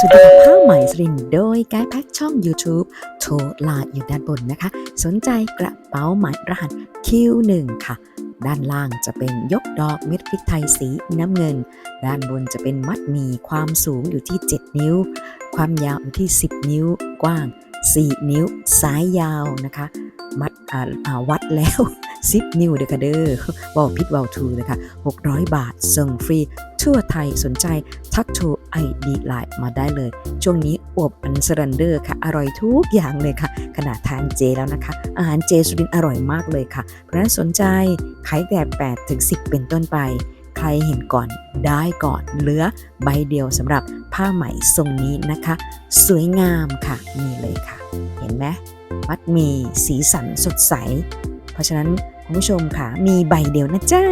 สวัสดีค่ะผ้าไหมสรินโดยไกด์แพ็กช่อง YouTube โทรลาอยู่ด้านบนนะคะ สนใจกระเป๋าไหมรหัส Q1 ค่ะ ด้านล่างจะเป็นยกดอกเม็ดพริกไทยสีน้ำเงิน ด้านบนจะเป็นมัดหมีความสูงอยู่ที่ 7 นิ้ว ความยาวอยู่ที่ 10 นิ้วกว้าง 4 นิ้วสายยาวนะคะ มัดวัดแล้ว 10 นิ้วเด้อค่ะเด้อเว่าพิดว่าทูนะคะ600 บาทส่งฟรีทั่วไทยสนใจทักโทรไอดีไลน์มาได้เลย ช่วงนี้อวบอันสรันเดอร์ค่ะ อร่อยทุกอย่างเลยค่ะ ขนาดทานเจแล้วนะคะ อาหารเจสุรินอร่อยมากเลยค่ะ เพราะนั้นสนใจขายแต่8ถึง10 เป็นต้นไปใครเห็นก่อนได้ก่อนเหลือใบเดียวสำหรับผ้าไหมทรงนี้นะคะ สวยงามค่ะนี่เลยค่ะ เห็นไหมมัดมีสีสันสดใส เพราะฉะนั้นคุณผู้ชมค่ะ มีใบเดียวนะจ๊ะ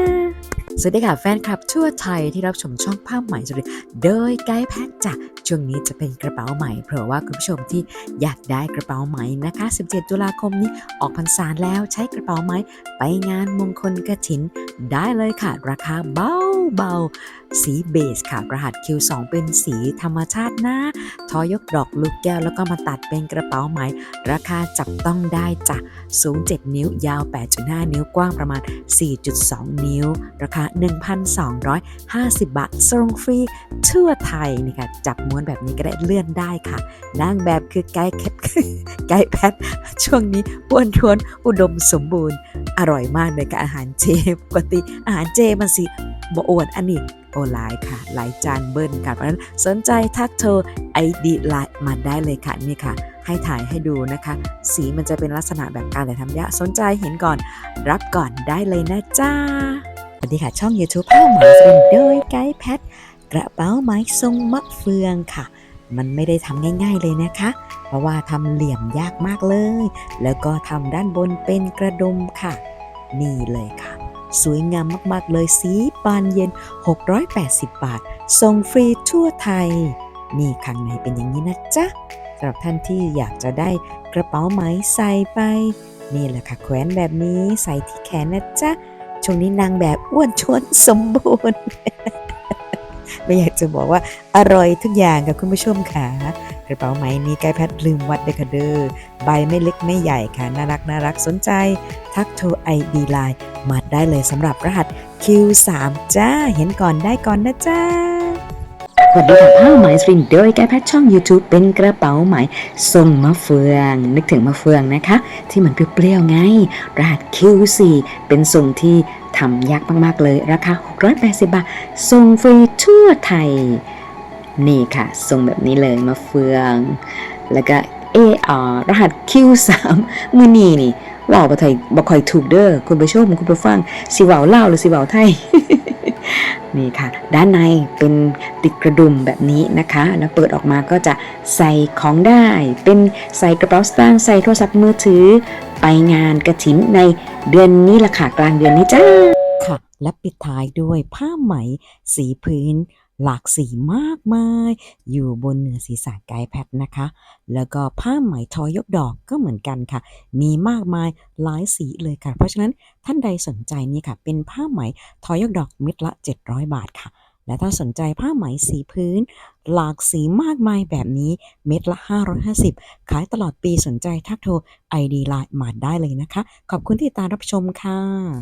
สวัสดีค่ะแฟนคลับทั่วไทยที่รับชมช่องภาพใหม่สุดโดยไกด์แพ็กจากช่วงนี้จะเป็นกระเป๋าใหม่เผื่อว่าคุณผู้ชมที่อยากได้กระเป๋าใหม่นะคะ 17 ตุลาคมนี้ออกพรรษาแล้วใช้กระเป๋าใหม่ไปงานมงคลกระถิน ได้เลยค่ะ ราคาเบา เบาๆ สีเบสค่ะ รหัส Q2 เป็นสีธรรมชาตินะ ทอยกดอกลูกแก้วแล้วก็มาตัดเป็นกระเป๋าไหม ราคาจับต้องได้จ้ะสูง 7 นิ้วยาว 8.5 นิ้วกว้างประมาณ 4.2 นิ้ว ราคา 1,250 บาทส่งฟรีทั่วไทยนี่ค่ะ จับม้วนแบบนี้ก็ได้เลื่อนได้ค่ะนางแบบคือไกด์แคทไกด์แพทช่วงนี้อ้วนท้วนอุดมสมบูรณ์ อร่อยมากเลยกับอาหารเจปกติอาหารเจมันสิ บ่อ้วนอันนี้โอหลายค่ะ หลายจานเบิ้ลค่ะ เพราะฉะนั้นสนใจทักโทรไอดีไลน์มาได้เลยค่ะนี่ค่ะ ให้ถ่ายให้ดูนะคะ สีมันจะเป็นลักษณะแบบการแต่ทำยะสนใจเห็นก่อน รับก่อนได้เลยนะจ้าสวัสดีค่ะ ช่อง YouTube ผ้าหมสรินโดยไกด์แพทกระเป๋าไม้ทรงมะเฟืองค่ะมันไม่ได้ทำง่ายๆเลยนะคะ เพราะว่าทำเหลี่ยมยากมากเลย แล้วก็ทำด้านบนเป็นกระดุมค่ะ นี่เลยค่ะ สวยงามมากๆเลยสีปานเย็น 680 บาท ส่งฟรีทั่วไทย นี่ข้างในเป็นอย่างนี้นะจ๊ะสำหรับท่านที่อยากจะได้กระเป๋าไหมใส่ไป นี่แหละค่ะแขวนแบบนี้ใส่ที่แขนนะจ๊ะช่วงนี้นางแบบอ้วนชวนสมบูรณ์ ไม่อยากจะบอกว่าอร่อยทุกอย่างกับคุณผู้ชมค่ะ กระเป๋าไหมนี้ไกด์แพทลืมวัดเดคเดอร์ใบไม่เล็กไม่ใหญ่ค่ะ น่ารักน่ารักสนใจ ทักโทรไอดีไลน์มาได้เลยสำหรับรหัส Q3 จ้า เห็นก่อนได้ก่อนนะจ้าสวัสดีค่ะผ้าไหมสรินโดยไกด์แพทช่อง YouTube เป็นกระเป๋าไหมทรงมะเฟือง นึกถึงมะเฟืองนะคะ ที่มันเปรี้ยวๆไง รหัส Q4 เป็นทรงที่ทำยากมากๆเลย ราคา 680 บาท ส่งฟรีทั่วไทย นี่ค่ะ ทรงแบบนี้เลยมะเฟือง แล้วก็ AR รหัส Q3 มือนีนี่ว่าวบ่ไทยบ่ค่อยถูกเด้อคุณผู้ชมคุณผู้ฟังสิเว้าลาวหรือสิเว้าไทยนี่ค่ะ ด้านในเป็นติดกระดุมแบบนี้นะคะ แล้วเปิดออกมาก็จะใส่ของได้ เป็นใส่กระเป๋าสตางค์ใส่โทรศัพท์มือถือ ไปงานกระถินในเดือนนี้ละค่ะกลางเดือนนี้จ้าค่ะ และปิดท้ายด้วยผ้าไหมสีพื้น หลากสีมากมาย อยู่บนเหนือศีรษะไกด์แพทนะคะ แล้วก็ผ้าไหมทอยกดอกก็เหมือนกันค่ะ มีมากมายหลายสีเลยค่ะ เพราะฉะนั้นท่านใดสนใจนี่ค่ะ เป็นผ้าไหมทอยกดอกเม็ดละ 700 บาทค่ะ และถ้าสนใจผ้าไหมสีพื้น หลากสีมากมายแบบนี้เม็ดละ 550 ขายตลอดปีสนใจทักโทร ID ไลน์มาได้เลยนะคะ ขอบคุณที่ติดตามรับชมค่ะ